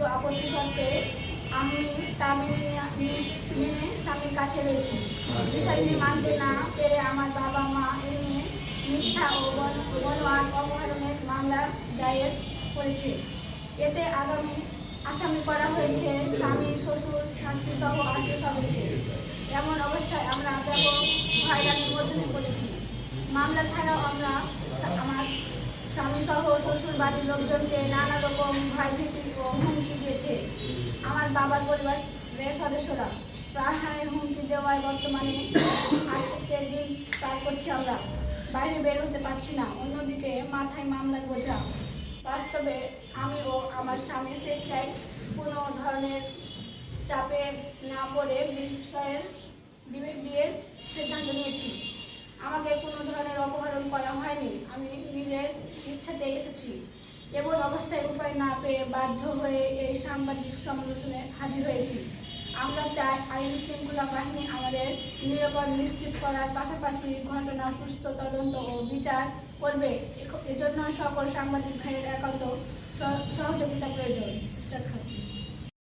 তীব্র আপত্তি সত্ত্বে আমি তা মেনে মেনে স্বামীর কাছে রয়েছি বিষয়টি মানতে না পেরে আমার বাবা মা এ নিয়ে মিথ্যা ও বন- বনোয়ার অপহরণের মামলা দায়ের করেছে। এতে আগামী আসামি করা হয়েছে স্বামী শ্বশুর শাশুড়ি সহ আত্মীয় স্বজনকে। এমন অবস্থায় আমরা ব্যাপক হয়রানির মধ্যে পড়েছি। মামলা ছাড়াও আমরা আমার স্বামী সহ শ্বশুর বাড়ির লোকজনকে নানা রকম ভয়ভীতি দিয়েছে আমার বাবার পরিবারের সদস্যরা। প্রাণহানির হুমকি দেওয়ায় বর্তমানে আজকে দিন পার করছি আমরা। বাইরে বের হতে পারছি না। অন্যদিকে মাথায় মামলার বোঝা। বাস্তবে আমি ও আমার স্বামী স্বেচ্ছায় কোনো ধরনের চাপে না পড়ে বিষয়ের বিয়ের সিদ্ধান্ত নিয়েছি। আমাকে কোনো ধরনের অপহরণ করা হয়নি। আমি নিজের ইচ্ছাতে এসেছি। এমন অবস্থায় উপায় না পেয়ে বাধ্য হয়ে এই সাংবাদিক সমালোচনায় হাজির হয়েছি। আমরা চাই আইন শৃঙ্খলা বাহিনী আমাদের নিরাপদ নিশ্চিত করার পাশাপাশি ঘটনা সুস্থ তদন্ত ও বিচার করবে। এজন্য সকল সাংবাদিক ভাইয়ের একান্ত সহ- সহযোগিতা প্রয়োজন।